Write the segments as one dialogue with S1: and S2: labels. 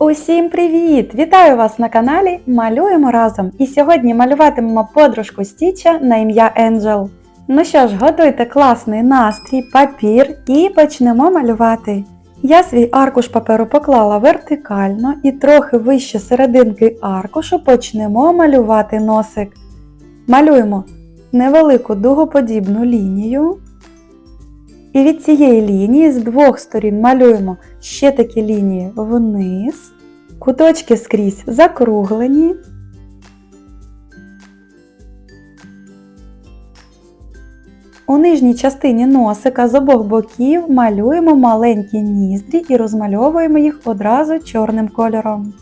S1: Усім привіт! Вітаю вас на каналі Малюємо разом! І сьогодні малюватимемо подружку Стіча на ім'я Енджел. Ну що ж, готуйте класний настрій, папір і почнемо малювати. Я свій аркуш паперу поклала вертикально і трохи вище серединки аркушу почнемо малювати носик. Малюємо невелику дугоподібну лінію. І від цієї лінії з двох сторін малюємо ще такі лінії вниз, куточки скрізь закруглені. У нижній частині носика з обох боків малюємо маленькі ніздрі і розмальовуємо їх одразу чорним кольором.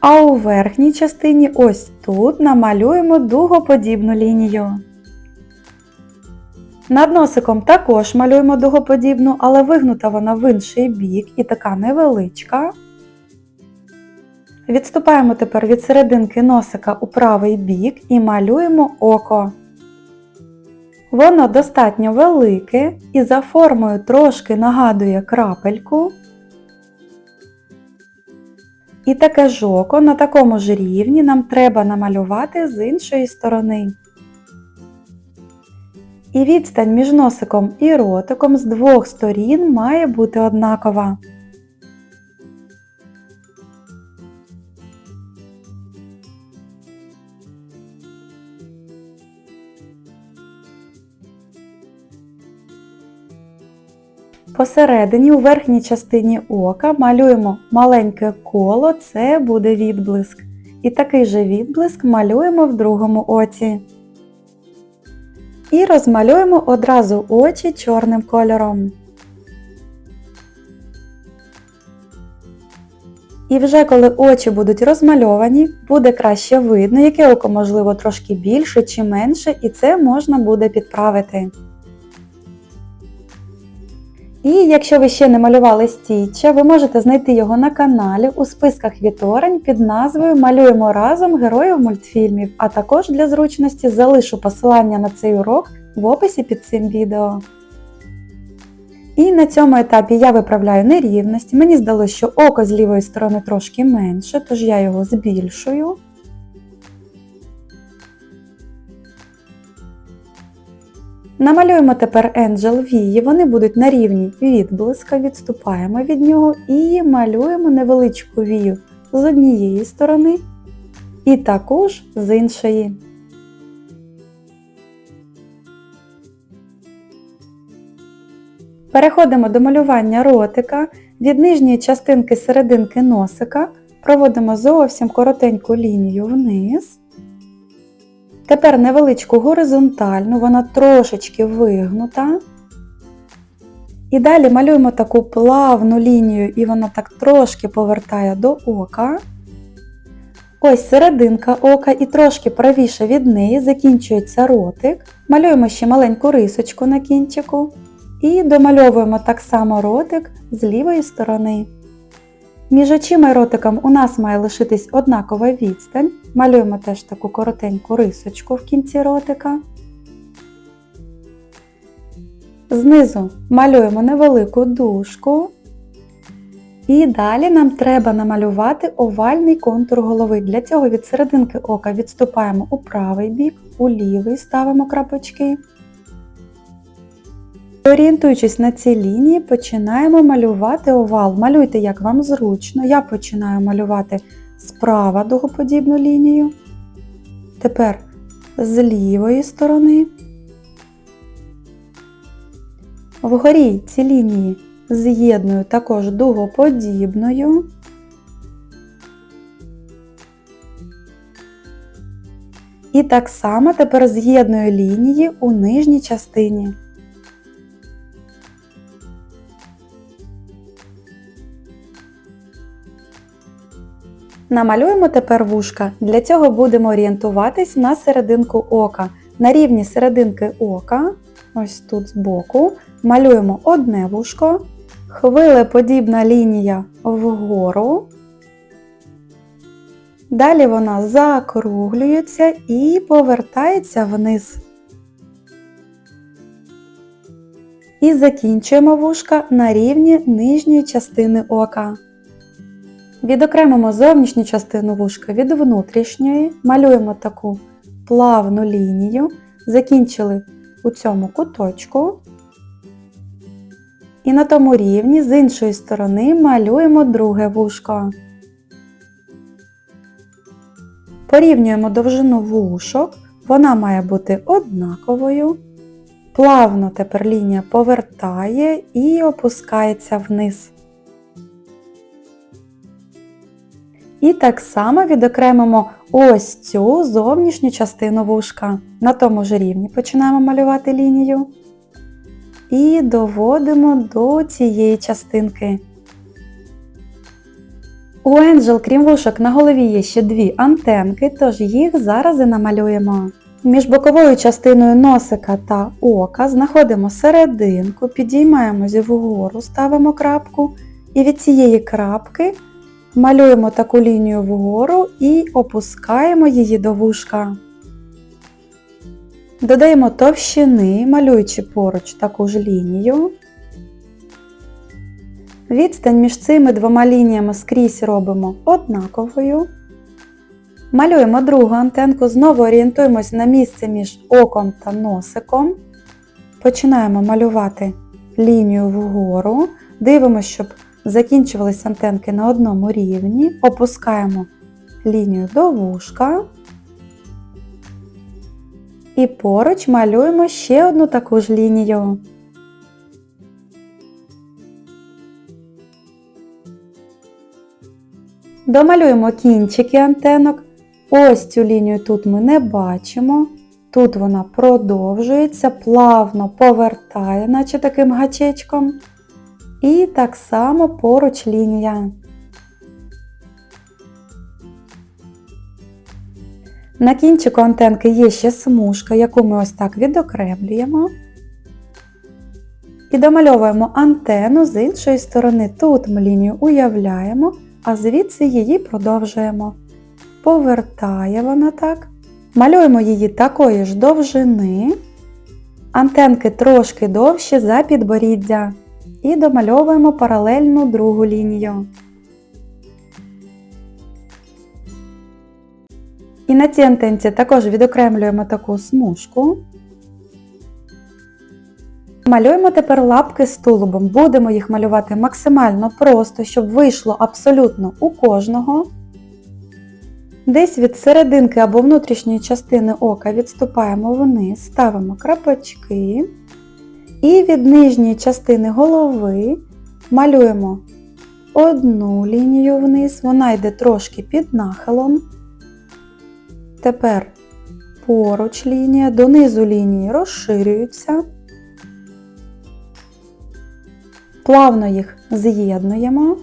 S1: А у верхній частині ось тут намалюємо дугоподібну лінію. Над носиком також малюємо дугоподібну, але вигнута вона в інший бік і така невеличка. Відступаємо тепер від серединки носика у правий бік і малюємо око. Воно достатньо велике і за формою трошки нагадує крапельку. І таке ж око на такому ж рівні нам треба намалювати з іншої сторони. І відстань між носиком і ротиком з двох сторін має бути однакова. Посередині у верхній частині ока малюємо маленьке коло, це буде відблиск. І такий же відблиск малюємо в другому оці. І розмалюємо одразу очі чорним кольором. І вже коли очі будуть розмальовані, буде краще видно, яке око можливо трошки більше чи менше, і це можна буде підправити. І якщо ви ще не малювали стіччя, ви можете знайти його на каналі у списках віторень під назвою Малюємо разом героїв мультфільмів, а також для зручності залишу посилання на цей урок в описі під цим відео. І на цьому етапі я виправляю нерівності. Мені здалося, що око з лівої сторони трошки менше, тож я його збільшую. Намалюємо тепер Енджел вії, вони будуть на рівні відблиска, відступаємо від нього і малюємо невеличку вію з однієї сторони і також з іншої. Переходимо до малювання ротика. Від нижньої частинки серединки носика проводимо зовсім коротеньку лінію вниз. Тепер невеличку горизонтальну, вона трошечки вигнута. І далі малюємо таку плавну лінію, і вона так трошки повертає до ока. Ось серединка ока і трошки правіше від неї закінчується ротик. Малюємо ще маленьку рисочку на кінчику. І домальовуємо так само ротик з лівої сторони. Між очима і ротиком у нас має лишитись однакова відстань. Малюємо теж таку коротеньку рисочку в кінці ротика. Знизу малюємо невелику дужку. І далі нам треба намалювати овальний контур голови. Для цього від серединки ока відступаємо у правий бік, у лівий ставимо крапочки. Орієнтуючись на ці лінії, починаємо малювати овал. Малюйте, як вам зручно. Я починаю малювати справа дугоподібну лінію. Тепер з лівої сторони. Вгорі ці лінії з'єдную також дугоподібною. І так само тепер з'єдную лінії у нижній частині. Намалюємо тепер вушка. Для цього будемо орієнтуватись на серединку ока. На рівні серединки ока, ось тут збоку, малюємо одне вушко, хвилеподібна лінія вгору. Далі вона закруглюється і повертається вниз. І закінчуємо вушка на рівні нижньої частини ока. Відокремимо зовнішню частину вушка від внутрішньої, малюємо таку плавну лінію, закінчили у цьому куточку. І на тому рівні з іншої сторони малюємо друге вушко. Порівнюємо довжину вушок, вона має бути однаковою. Плавно тепер лінія повертає і опускається вниз. І так само відокремимо ось цю зовнішню частину вушка. На тому ж рівні починаємо малювати лінію. І доводимо до цієї частинки. У Енджел, крім вушок, на голові є ще дві антенки, тож їх зараз і намалюємо. Між боковою частиною носика та ока знаходимо серединку, підіймаємось вгору, ставимо крапку, і від цієї крапки малюємо таку лінію вгору і опускаємо її до вушка. Додаємо товщини, малюючи поруч таку ж лінію. Відстань між цими двома лініями скрізь робимо однаковою. Малюємо другу антенку, знову орієнтуємось на місце між оком та носиком. Починаємо малювати лінію вгору. Дивимося, щоб закінчувалися антенки на одному рівні. Опускаємо лінію до вушка. І поруч малюємо ще одну таку ж лінію. Домалюємо кінчики антенок. Ось цю лінію тут ми не бачимо. Тут вона продовжується, плавно повертає, наче таким гачечком. І так само поруч лінія. На кінчику антенки є ще смужка, яку ми ось так відокремлюємо. І домальовуємо антенну з іншої сторони. Тут ми лінію уявляємо, а звідси її продовжуємо. Повертає вона так. Малюємо її такої ж довжини. Антенки трошки довші за підборіддя. І домальовуємо паралельну другу лінію. І на цій антенці також відокремлюємо таку смужку. Малюємо тепер лапки з тулубом. Будемо їх малювати максимально просто, щоб вийшло абсолютно у кожного. Десь від серединки або внутрішньої частини ока відступаємо вниз, ставимо крапочки. І від нижньої частини голови малюємо одну лінію вниз, вона йде трошки під нахилом. Тепер поруч лінія, донизу лінії розширюються. Плавно їх з'єднуємо.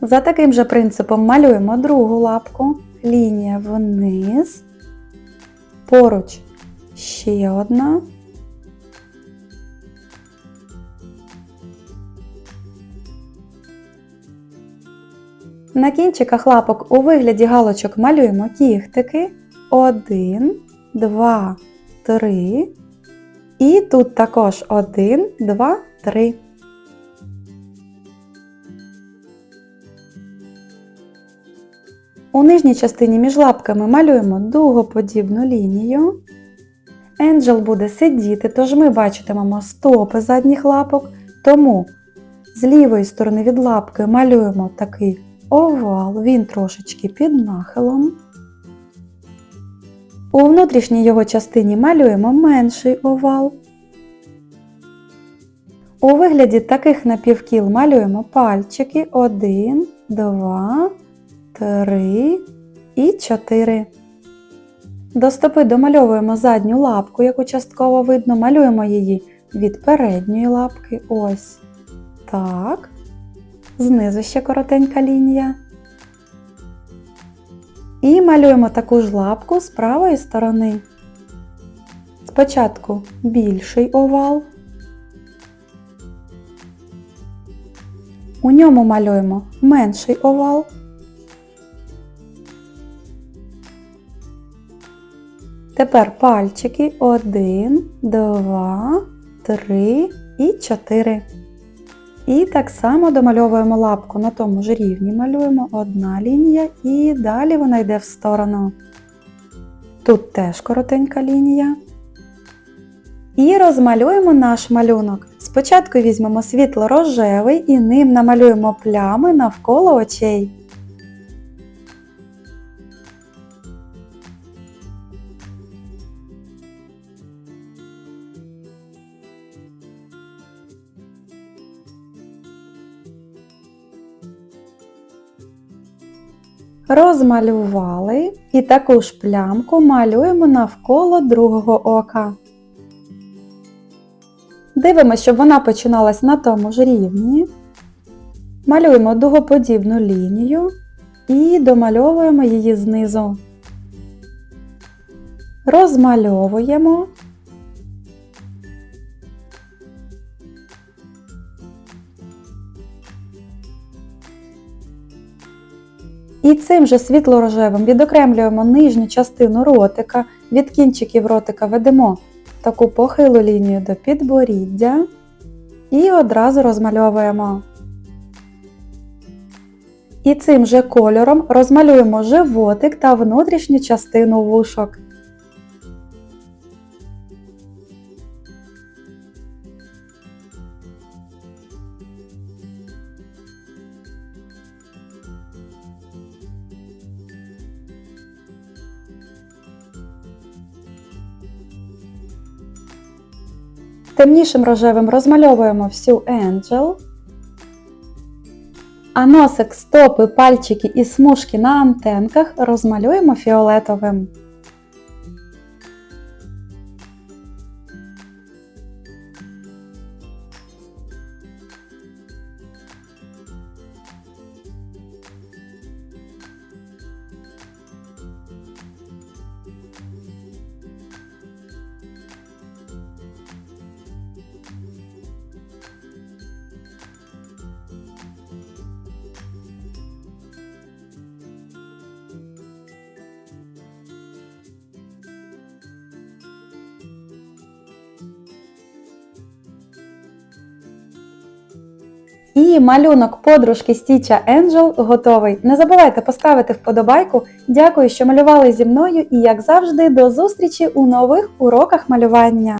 S1: За таким же принципом малюємо другу лапку, лінія вниз, поруч ще одна. На кінчиках лапок у вигляді галочок малюємо кіхтики. Один, два, три. І тут також один, два, три. У нижній частині між лапками малюємо дугоподібну лінію. Енджел буде сидіти, тож ми бачитимемо стопи задніх лапок, тому з лівої сторони від лапки малюємо такий овал, він трошечки під нахилом. У внутрішній його частині малюємо менший овал. У вигляді таких напівкіл малюємо пальчики 1, 2, 3 і 4. До стопи домальовуємо задню лапку, яку частково видно, малюємо її від передньої лапки. Ось так. Знизу ще коротенька лінія. І малюємо таку ж лапку з правої сторони. Спочатку більший овал. У ньому малюємо менший овал. Тепер пальчики 1, 2, 3 і 4. І так само домальовуємо лапку на тому ж рівні, малюємо одна лінія і далі вона йде в сторону. Тут теж коротенька лінія. І розмалюємо наш малюнок. Спочатку візьмемо світло-рожевий і ним намалюємо плями навколо очей. Розмалювали і таку ж плямку малюємо навколо другого ока. Дивимося, щоб вона починалась на тому ж рівні. Малюємо дугоподібну лінію і домальовуємо її знизу. Розмальовуємо. І цим же світло-рожевим відокремлюємо нижню частину ротика, від кінчиків ротика ведемо таку похилу лінію до підборіддя і одразу розмальовуємо. І цим же кольором розмалюємо животик та внутрішню частину вушок. Темнішим рожевим розмальовуємо всю Angel. А носик, стопи, пальчики і смужки на антенках розмалюємо фіолетовим. І малюнок подружки Стіча Angel готовий. Не забувайте поставити вподобайку. Дякую, що малювали зі мною і, як завжди, до зустрічі у нових уроках малювання.